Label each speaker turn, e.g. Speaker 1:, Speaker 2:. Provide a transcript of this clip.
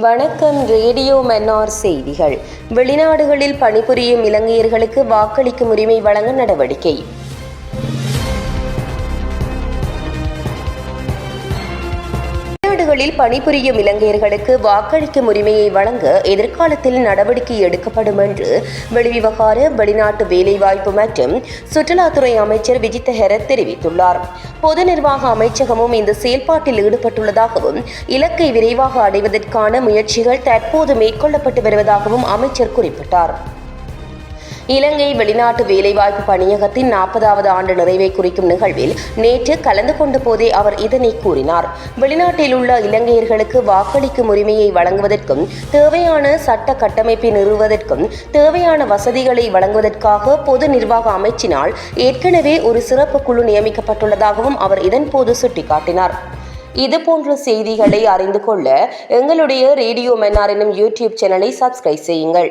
Speaker 1: வணக்கம் ரேடியோ மன்னார் செய்திகள். வெளிநாடுகளில் பணிபுரியும் இலங்கையர்களுக்கு வாக்களிக்கும் உரிமை வழங்க நடவடிக்கை. வெளிநாடுகளில் பணிபுரியும் இலங்கையர்களுக்கு வாக்களிக்கும் உரிமையை வழங்க எதிர்காலத்தில் நடவடிக்கை எடுக்கப்படும் என்று வெளிவிவகார வெளிநாட்டு வேலைவாய்ப்பு மற்றும் சுற்றுலாத்துறை அமைச்சர் விஜித் ஹெரத் தெரிவித்துள்ளார். பொது நிர்வாக அமைச்சகமும் இந்த செயல்பாட்டில் ஈடுபட்டுள்ளதாகவும் இலக்கை விரைவாக அடைவதற்கான முயற்சிகள் தற்போது மேற்கொள்ளப்பட்டு வருவதாகவும் அமைச்சர் குறிப்பிட்டார். இலங்கை வெளிநாட்டு வேலைவாய்ப்பு பணியகத்தின் நாற்பதாவது ஆண்டு நிறைவை குறிக்கும் நிகழ்வில் நேற்று கலந்து கொண்ட போதே அவர் இதனை கூறினார். வெளிநாட்டில் உள்ள இலங்கையர்களுக்கு வாக்களிக்கும் உரிமையை வழங்குவதற்கும் தேவையான சட்ட கட்டமைப்பை நிறுவுவதற்கும் தேவையான வசதிகளை வழங்குவதற்காக பொது நிர்வாக அமைச்சினால் ஏற்கனவே ஒரு சிறப்பு குழு நியமிக்கப்பட்டுள்ளதாகவும் அவர் இதன்போது சுட்டிக்காட்டினார். இதுபோன்ற செய்திகளை அறிந்து கொள்ள எங்களுடைய ரேடியோ மென்னார் எனும் யூடியூப் சேனலை சப்ஸ்கிரைப் செய்யுங்கள்.